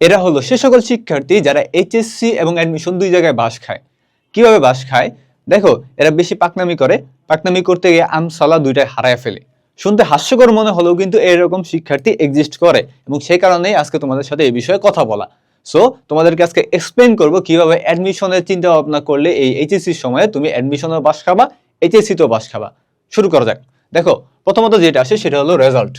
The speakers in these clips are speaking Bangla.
এরা হলো সে সকল শিক্ষার্থী যারা এইচএসসি এবং অ্যাডমিশন দুই জায়গায় বাস খায়। কীভাবে বাস খায়? দেখো, এরা বেশি পাকনামি করে। পাকনামি করতে গিয়ে আমসালা দুইটাই হারায় ফেলে। শুনতে হাস্যকর মনে হলেও কিন্তু এরকম শিক্ষার্থী এক্সিস্ট করে এবং সেই কারণেই আজকে তোমাদের সাথে এই বিষয়ে কথা বলা। সো তোমাদেরকে আজকে এক্সপ্লেন করব কীভাবে অ্যাডমিশনের চিন্তা ভাবনা করলে এই এইচএসসির সময়ে তুমি অ্যাডমিশনের বাস খাবা এইচএসসিতেও বাস খাবা। শুরু করা যাক। দেখো, প্রথমত যেটা আসে সেটা হলো রেজাল্ট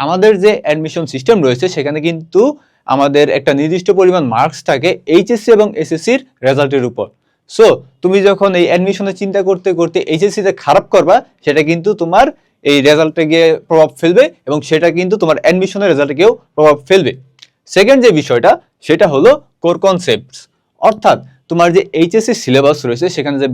আমাদের যে অ্যাডমিশন সিস্টেম রয়েছে সেখানে কিন্তু আমাদের একটা নির্দিষ্ট পরিমাণ মার্কস থাকে এইচএসসি এবং এসএসসির রেজাল্টের উপর। সো তুমি যখন এই অ্যাডমিশনের চিন্তা করতে করতে এইচএসসিতে খারাপ করবা, সেটা কিন্তু তোমার এই রেজাল্টে গিয়ে প্রভাব ফেলবে এবং সেটা কিন্তু তোমার অ্যাডমিশনের রেজাল্টে গিয়েও প্রভাব ফেলবে। সেকেন্ড যে বিষয়টা, সেটা হলো কোর কনসেপ্টস অর্থাৎ তোমার যে এইচএসসি সিলেবাস রয়েছে, সেখানে যে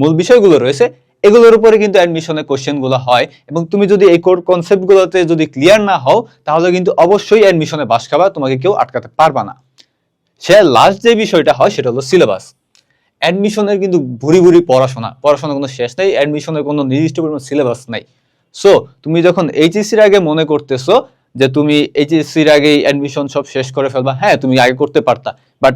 মূল বিষয়গুলো রয়েছে এগুলোর উপরে কিন্তু অ্যাডমিশনের কোশ্চেনগুলো হয় এবং তুমি যদি এই কোর কনসেপ্টগুলোতে যদি ক্লিয়ার না হও, তাহলে কিন্তু অবশ্যই অ্যাডমিশনে বাস খাবা, তোমাকে কেউ আটকাতে পারবা না। সে লাস্ট যে বিষয়টা হয়, সেটা হলো সিলেবাস অ্যাডমিশনের কিন্তু ভুরি ভুরি পড়াশোনা, পড়াশোনার কোনো শেষ নেই অ্যাডমিশনের কোনো নির্দিষ্ট পরিমাণ সিলেবাস নাই। সো তুমি যখন এইচএসির আগে মনে করতেছো যে তুমি এইচএসসির আগে অ্যাডমিশন সব শেষ করে ফেলবা। হ্যাঁ তুমি আগে করতে পারতা। বাট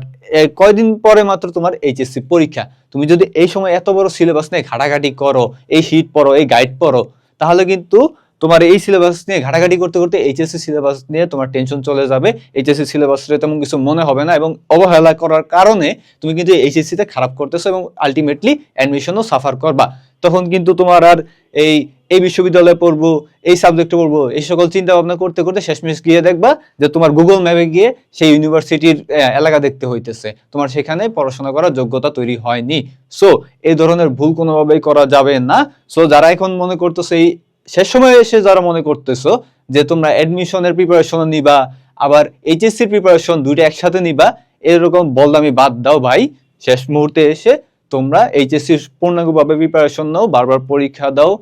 কয়দিন পরে মাত্র তোমার এইচএসসি পরীক্ষা? তুমি যদি এই সময় এত বড় সিলেবাস নিয়ে ঘাটাঘাটি করো, এই শীট পড়ো, এই গাইড পড়ো, তাহলে কিন্তু তোমার এই সিলেবাস নিয়ে ঘাটাঘাটি করতে করতে এইচএসসি সিলেবাস নিয়ে তোমার টেনশন চলে যাবে। এইচএসসি সিলেবাসে তেমন কিছু মনে হবে না এবং অবহেলা করার কারণে তুমি কিন্তু এইচএসসিতে খারাপ করতেছো এবং আলটিমেটলি অ্যাডমিশনও সাফার করবা। তখন কিন্তু তোমার আর এই এই বিশ্ববিদ্যালয়ে পড়ব, এই সাবজেক্টে পড়ব, এই সকল চিন্তা ভাবনা করতে করতে শেষমেশ গিয়ে দেখবা যে তোমার গুগল ম্যাপে গিয়ে সেই ইউনিভার্সিটির এলাকা দেখতে হইতেছে। তোমার সেখানে পড়াশোনা করার যোগ্যতা তৈরি হয়নি। সো এই ধরনের ভুল কোনোভাবেই করা যাবে না। সো যারা এখন মনে করতেছে এই, শেষ সময়ে এসে যারা মনে করতেছো যে তোমরা অ্যাডমিশনের প্রিপারেশন নিবা, আবার এইচএসসির প্রিপারেশন দুইটা একসাথে নিবা, এরকম বলদামি বাদ দাও ভাই। শেষ মুহূর্তে এসে তোমরা এইচএসসি পূর্ণাঙ্গভাবে প্রিপারেশন নাও, বারবার পরীক্ষা দাও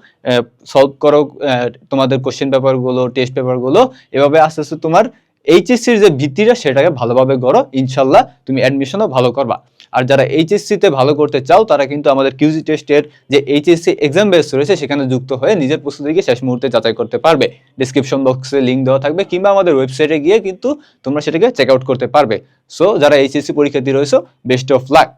সলভ করো তোমাদের কোশ্চেন পেপারগুলো টেস্ট পেপারগুলো এভাবে আস্তে আস্তে তোমার এইচএসসির যে ভিত্তিটা সেটাকে ভালোভাবে গড়ো, ইনশাল্লাহ তুমি অ্যাডমিশনও ভালো করবা। আর যারা এইচএসসিতে ভালো করতে চাও, তারা কিন্তু আমাদের কিউজি টেস্টের যে এইচএসসি এক্সাম বেস রয়েছে, সেখানে যুক্ত হয়ে নিজের প্রস্তুতিকে শেষ মুহূর্তে যাচাই করতে পারবে। ডিসক্রিপশন বক্সে লিঙ্ক দেওয়া থাকবে, কিংবা আমাদের ওয়েবসাইটে গিয়ে কিন্তু তোমরা সেটাকে চেক আউট করতে পারবে। সো যারা এইচএসসি পরীক্ষা দিয়ে রয়েছে বেস্ট অফ লাক